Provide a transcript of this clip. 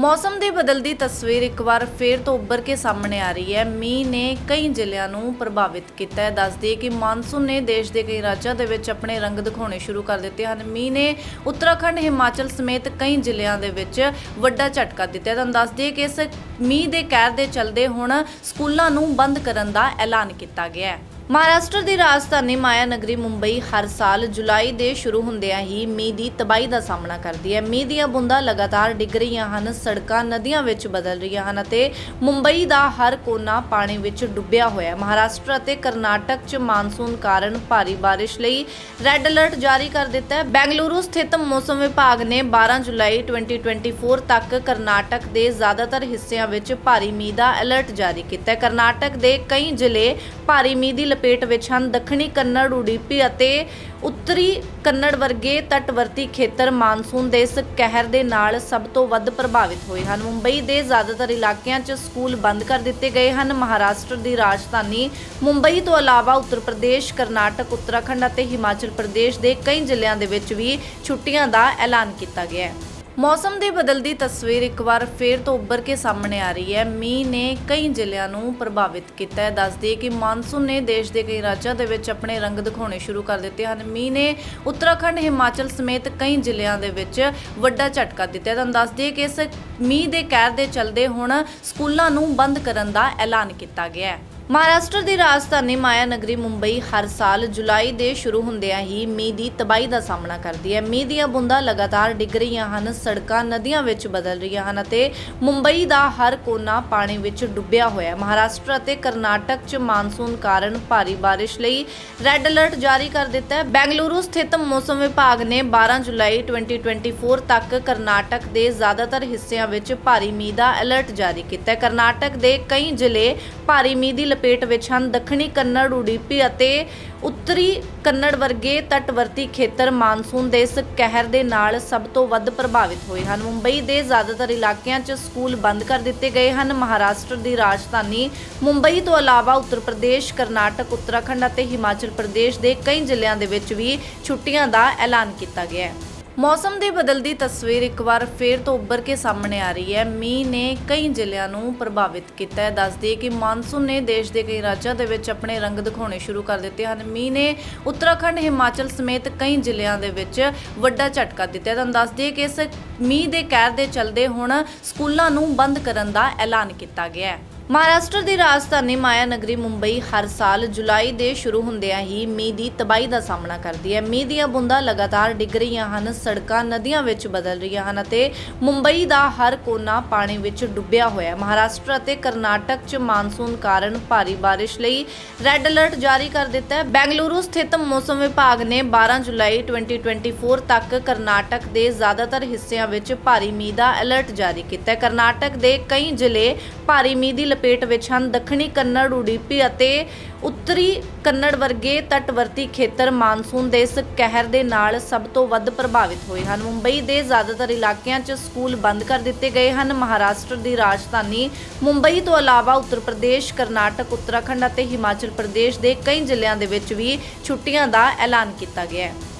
ਮੌਸਮ ਦੀ ਬਦਲਦੀ ਤਸਵੀਰ ਇੱਕ ਵਾਰ ਫੇਰ ਤੋਂ ਉੱਭਰ ਕੇ ਸਾਹਮਣੇ ਆ ਰਹੀ ਹੈ। ਮੀਂਹ ਨੇ ਕਈ ਜ਼ਿਲ੍ਹਿਆਂ ਨੂੰ ਪ੍ਰਭਾਵਿਤ ਕੀਤਾ ਹੈ। ਦੱਸ ਕਿ ਮਾਨਸੂਨ ਨੇ ਦੇਸ਼ ਦੇ ਕਈ ਰਾਜਾਂ ਦੇ ਵਿੱਚ ਆਪਣੇ ਰੰਗ ਦਿਖਾਉਣੇ ਸ਼ੁਰੂ ਕਰ ਦਿੱਤੇ ਹਨ। ਮੀਂਹ ਨੇ ਉੱਤਰਾਖੰਡ, ਹਿਮਾਚਲ ਸਮੇਤ ਕਈ ਜ਼ਿਲ੍ਹਿਆਂ ਦੇ ਵਿੱਚ ਵੱਡਾ ਝਟਕਾ ਦਿੱਤਾ ਹੈ। ਤੁਹਾਨੂੰ ਦੱਸ ਕਿ ਇਸ ਮੀਂਹ ਦੇ ਕਹਿਰ ਦੇ ਚਲਦੇ ਹੁਣ ਸਕੂਲਾਂ ਨੂੰ ਬੰਦ ਕਰਨ ਦਾ ਐਲਾਨ ਕੀਤਾ ਗਿਆ ਹੈ। ਮਹਾਰਾਸ਼ਟਰ ਦੀ ਰਾਜਧਾਨੀ ਮਾਇਆ ਨਗਰੀ ਮੁੰਬਈ ਹਰ ਸਾਲ ਜੁਲਾਈ ਦੇ ਸ਼ੁਰੂ ਹੁੰਦਿਆਂ ਹੀ ਮੀਂਹ ਦੀ ਤਬਾਹੀ ਦਾ ਸਾਹਮਣਾ ਕਰਦੀ ਹੈ। ਮੀਂਹ ਦੀਆਂ ਬੂੰਦਾਂ ਲਗਾਤਾਰ ਡਿੱਗ ਰਹੀਆਂ ਹਨ, ਸੜਕਾਂ ਨਦੀਆਂ ਵਿੱਚ ਬਦਲ ਰਹੀਆਂ ਹਨ ਅਤੇ ਮੁੰਬਈ ਦਾ ਹਰ ਕੋਨਾ ਪਾਣੀ ਵਿੱਚ ਡੁੱਬਿਆ ਹੋਇਆ ਹੈ। ਮਹਾਰਾਸ਼ਟਰ ਅਤੇ ਕਰਨਾਟਕ 'ਚ ਮਾਨਸੂਨ ਕਾਰਨ ਭਾਰੀ ਬਾਰਿਸ਼ ਲਈ ਰੈੱਡ ਅਲਰਟ ਜਾਰੀ ਕਰ ਦਿੱਤਾ ਹੈ। ਬੈਂਗਲੁਰੂ ਸਥਿਤ ਮੌਸਮ ਵਿਭਾਗ ਨੇ 12 ਜੁਲਾਈ 2024 ਤੱਕ ਕਰਨਾਟਕ ਦੇ ਜ਼ਿਆਦਾਤਰ ਹਿੱਸਿਆਂ ਵਿੱਚ ਭਾਰੀ ਮੀਂਹ ਦਾ ਅਲਰਟ ਜਾਰੀ ਕੀਤਾ ਹੈ। ਕਰਨਾਟਕ ਦੇ ਕਈ ਜ਼ਿਲ੍ਹੇ ਭਾਰੀ ਮੀਂਹ ਦੀ ਲਪੇਟ ਵਿੱਚ ਹਨ। ਦੱਖਣੀ ਕੰਨੜ, ਉਡੀਪੀ ਅਤੇ ਉੱਤਰੀ ਕੰਨੜ ਵਰਗੇ ਤਟਵਰਤੀ ਖੇਤਰ ਮਾਨਸੂਨ ਦੇ ਇਸ ਕਹਿਰ ਦੇ ਨਾਲ ਸਭ ਤੋਂ ਵੱਧ ਪ੍ਰਭਾਵਿਤ ਹੋਏ ਹਨ। ਮੁੰਬਈ ਦੇ ਜ਼ਿਆਦਾਤਰ ਇਲਾਕਿਆਂ 'ਚ ਸਕੂਲ ਬੰਦ ਕਰ ਦਿੱਤੇ ਗਏ ਹਨ। ਮਹਾਰਾਸ਼ਟਰ ਦੀ ਰਾਜਧਾਨੀ ਮੁੰਬਈ ਤੋਂ ਇਲਾਵਾ ਉੱਤਰ ਪ੍ਰਦੇਸ਼, ਕਰਨਾਟਕ, ਉੱਤਰਾਖੰਡ ਅਤੇ ਹਿਮਾਚਲ ਪ੍ਰਦੇਸ਼ ਦੇ ਕਈ ਜ਼ਿਲ੍ਹਿਆਂ ਦੇ ਵਿੱਚ ਵੀ ਛੁੱਟੀਆਂ ਦਾ ਐਲਾਨ ਕੀਤਾ ਗਿਆ ਹੈ। ਮੌਸਮ ਦੀ ਬਦਲਦੀ ਤਸਵੀਰ ਇੱਕ ਵਾਰ ਫੇਰ ਤੋਂ ਉੱਭਰ ਕੇ ਸਾਹਮਣੇ ਆ ਰਹੀ ਹੈ। ਮੀਂਹ ਨੇ ਕਈ ਜ਼ਿਲ੍ਹਿਆਂ ਨੂੰ ਪ੍ਰਭਾਵਿਤ ਕੀਤਾ ਹੈ। ਦੱਸ ਕਿ ਮਾਨਸੂਨ ਨੇ ਦੇਸ਼ ਦੇ ਕਈ ਰਾਜਾਂ ਦੇ ਵਿੱਚ ਆਪਣੇ ਰੰਗ ਦਿਖਾਉਣੇ ਸ਼ੁਰੂ ਕਰ ਦਿੱਤੇ ਹਨ। ਮੀਂਹ ਨੇ ਉੱਤਰਾਖੰਡ, ਹਿਮਾਚਲ ਸਮੇਤ ਕਈ ਜ਼ਿਲ੍ਹਿਆਂ ਦੇ ਵਿੱਚ ਵੱਡਾ ਝਟਕਾ ਦਿੱਤਾ ਹੈ। ਤੁਹਾਨੂੰ ਦੱਸ ਕਿ ਇਸ ਮੀਂਹ ਦੇ ਕਹਿਰ ਦੇ ਚਲਦੇ ਹੁਣ ਸਕੂਲਾਂ ਨੂੰ ਬੰਦ ਕਰਨ ਦਾ ਐਲਾਨ ਕੀਤਾ ਗਿਆ ਹੈ। ਮਹਾਰਾਸ਼ਟਰ ਦੀ ਰਾਜਧਾਨੀ ਮਾਇਆ ਨਗਰੀ ਮੁੰਬਈ ਹਰ ਸਾਲ ਜੁਲਾਈ ਦੇ ਸ਼ੁਰੂ ਹੁੰਦਿਆਂ ਹੀ ਮੀਂਹ ਦੀ ਤਬਾਹੀ ਦਾ ਸਾਹਮਣਾ ਕਰਦੀ ਹੈ। ਮੀਂਹ ਦੀਆਂ ਬੂੰਦਾਂ ਲਗਾਤਾਰ ਡਿੱਗ ਰਹੀਆਂ ਹਨ, ਸੜਕਾਂ ਨਦੀਆਂ ਵਿੱਚ ਬਦਲ ਰਹੀਆਂ ਹਨ ਅਤੇ ਮੁੰਬਈ ਦਾ ਹਰ ਕੋਨਾ ਪਾਣੀ ਵਿੱਚ ਡੁੱਬਿਆ ਹੋਇਆ ਹੈ। ਮਹਾਰਾਸ਼ਟਰ ਅਤੇ ਕਰਨਾਟਕ 'ਚ ਮਾਨਸੂਨ ਕਾਰਨ ਭਾਰੀ ਬਾਰਿਸ਼ ਲਈ ਰੈੱਡ ਅਲਰਟ ਜਾਰੀ ਕਰ ਦਿੱਤਾ ਹੈ। ਬੈਂਗਲੁਰੂ ਸਥਿਤ ਮੌਸਮ ਵਿਭਾਗ ਨੇ 12 ਜੁਲਾਈ 2024 ਤੱਕ ਕਰਨਾਟਕ ਦੇ ਜ਼ਿਆਦਾਤਰ ਹਿੱਸਿਆਂ ਵਿੱਚ ਭਾਰੀ ਮੀਂਹ ਦਾ ਅਲਰਟ ਜਾਰੀ ਕੀਤਾ ਹੈ। ਕਰਨਾਟਕ ਦੇ ਕਈ ਜ਼ਿਲ੍ਹੇ ਭਾਰੀ ਮੀਂਹ ਦੀ ਲਪੇਟ ਵਿੱਚ ਹਨ। ਦੱਖਣੀ ਕੰਨੜ, ਉਡੀਪੀ ਅਤੇ ਉੱਤਰੀ ਕੰਨੜ ਵਰਗੇ ਤਟਵਰਤੀ ਖੇਤਰ ਮਾਨਸੂਨ ਦੇ ਇਸ ਕਹਿਰ ਦੇ ਨਾਲ ਸਭ ਤੋਂ ਵੱਧ ਪ੍ਰਭਾਵਿਤ ਹੋਏ ਹਨ। ਮੁੰਬਈ ਦੇ ਜ਼ਿਆਦਾਤਰ ਇਲਾਕਿਆਂ 'ਚ ਸਕੂਲ ਬੰਦ ਕਰ ਦਿੱਤੇ ਗਏ ਹਨ। ਮਹਾਰਾਸ਼ਟਰ ਦੀ ਰਾਜਧਾਨੀ ਮੁੰਬਈ ਤੋਂ ਇਲਾਵਾ ਉੱਤਰ ਪ੍ਰਦੇਸ਼, ਕਰਨਾਟਕ, ਉੱਤਰਾਖੰਡ ਅਤੇ ਹਿਮਾਚਲ ਪ੍ਰਦੇਸ਼ ਦੇ ਕਈ ਜ਼ਿਲ੍ਹਿਆਂ ਦੇ ਵਿੱਚ ਵੀ ਛੁੱਟੀਆਂ ਦਾ ਐਲਾਨ ਕੀਤਾ ਗਿਆ ਹੈ। ਮੌਸਮ ਦੀ ਬਦਲਦੀ ਤਸਵੀਰ ਇੱਕ ਵਾਰ ਫੇਰ ਤੋਂ ਉੱਭਰ ਕੇ ਸਾਹਮਣੇ ਆ ਰਹੀ ਹੈ। ਮੀਂਹ ਨੇ ਕਈ ਜ਼ਿਲ੍ਹਿਆਂ ਨੂੰ ਪ੍ਰਭਾਵਿਤ ਕੀਤਾ ਹੈ। ਦੱਸ ਕਿ ਮਾਨਸੂਨ ਨੇ ਦੇਸ਼ ਦੇ ਕਈ ਰਾਜਾਂ ਦੇ ਵਿੱਚ ਆਪਣੇ ਰੰਗ ਦਿਖਾਉਣੇ ਸ਼ੁਰੂ ਕਰ ਦਿੱਤੇ ਹਨ। ਮੀਂਹ ਨੇ ਉੱਤਰਾਖੰਡ, ਹਿਮਾਚਲ ਸਮੇਤ ਕਈ ਜ਼ਿਲ੍ਹਿਆਂ ਦੇ ਵਿੱਚ ਵੱਡਾ ਝਟਕਾ ਦਿੱਤਾ ਹੈ। ਤੁਹਾਨੂੰ ਦੱਸ ਕਿ ਇਸ ਮੀਂਹ ਦੇ ਕਹਿਰ ਦੇ ਚਲਦੇ ਹੁਣ ਸਕੂਲਾਂ ਨੂੰ ਬੰਦ ਕਰਨ ਦਾ ਐਲਾਨ ਕੀਤਾ ਗਿਆ ਹੈ। ਮਹਾਰਾਸ਼ਟਰ ਦੀ ਰਾਜਧਾਨੀ ਮਾਇਆ ਨਗਰੀ ਮੁੰਬਈ ਹਰ ਸਾਲ ਜੁਲਾਈ ਦੇ ਸ਼ੁਰੂ ਹੁੰਦਿਆਂ ਹੀ ਮੀਂਹ ਦੀ ਤਬਾਹੀ ਦਾ ਸਾਹਮਣਾ ਕਰਦੀ ਹੈ। ਮੀਂਹ ਦੀਆਂ ਬੂੰਦਾਂ ਲਗਾਤਾਰ ਡਿੱਗ ਰਹੀਆਂ ਹਨ, ਸੜਕਾਂ ਨਦੀਆਂ ਵਿੱਚ ਬਦਲ ਰਹੀਆਂ ਹਨ ਅਤੇ ਮੁੰਬਈ ਦਾ ਹਰ ਕੋਨਾ ਪਾਣੀ ਵਿੱਚ ਡੁੱਬਿਆ ਹੋਇਆ ਹੈ। ਮਹਾਰਾਸ਼ਟਰ ਅਤੇ ਕਰਨਾਟਕ 'ਚ ਮਾਨਸੂਨ ਕਾਰਨ ਭਾਰੀ ਬਾਰਿਸ਼ ਲਈ ਰੈੱਡ ਅਲਰਟ ਜਾਰੀ ਕਰ ਦਿੱਤਾ ਹੈ। ਬੈਂਗਲੁਰੂ ਸਥਿਤ ਮੌਸਮ ਵਿਭਾਗ ਨੇ 12 ਜੁਲਾਈ 2024 ਤੱਕ ਕਰਨਾਟਕ ਦੇ ਜ਼ਿਆਦਾਤਰ ਹਿੱਸਿਆਂ ਵਿੱਚ ਭਾਰੀ ਮੀਂਹ ਦਾ ਅਲਰਟ ਜਾਰੀ ਕੀਤਾ ਹੈ। ਕਰਨਾਟਕ ਦੇ ਕਈ ਜ਼ਿਲ੍ਹੇ ਭਾਰੀ ਮੀਂਹ ਦੀ ਲਪੇਟ ਵਿੱਚ ਹਨ। ਦੱਖਣੀ ਕੰਨੜ, ਉਡੀਪੀ ਅਤੇ ਉੱਤਰੀ ਕੰਨੜ ਵਰਗੇ ਤਟਵਰਤੀ ਖੇਤਰ ਮਾਨਸੂਨ ਦੇ ਇਸ ਕਹਿਰ ਦੇ ਨਾਲ ਸਭ ਤੋਂ ਵੱਧ ਪ੍ਰਭਾਵਿਤ ਹੋਏ ਹਨ। ਮੁੰਬਈ ਦੇ ਜ਼ਿਆਦਾਤਰ ਇਲਾਕਿਆਂ 'ਚ ਸਕੂਲ ਬੰਦ ਕਰ ਦਿੱਤੇ ਗਏ ਹਨ। ਮਹਾਰਾਸ਼ਟਰ ਦੀ ਰਾਜਧਾਨੀ ਮੁੰਬਈ ਤੋਂ ਇਲਾਵਾ ਉੱਤਰ ਪ੍ਰਦੇਸ਼, ਕਰਨਾਟਕ, ਉੱਤਰਾਖੰਡ ਅਤੇ ਹਿਮਾਚਲ ਪ੍ਰਦੇਸ਼ ਦੇ ਕਈ ਜ਼ਿਲ੍ਹਿਆਂ ਦੇ ਵਿੱਚ ਵੀ ਛੁੱਟੀਆਂ ਦਾ ਐਲਾਨ ਕੀਤਾ ਗਿਆ ਹੈ।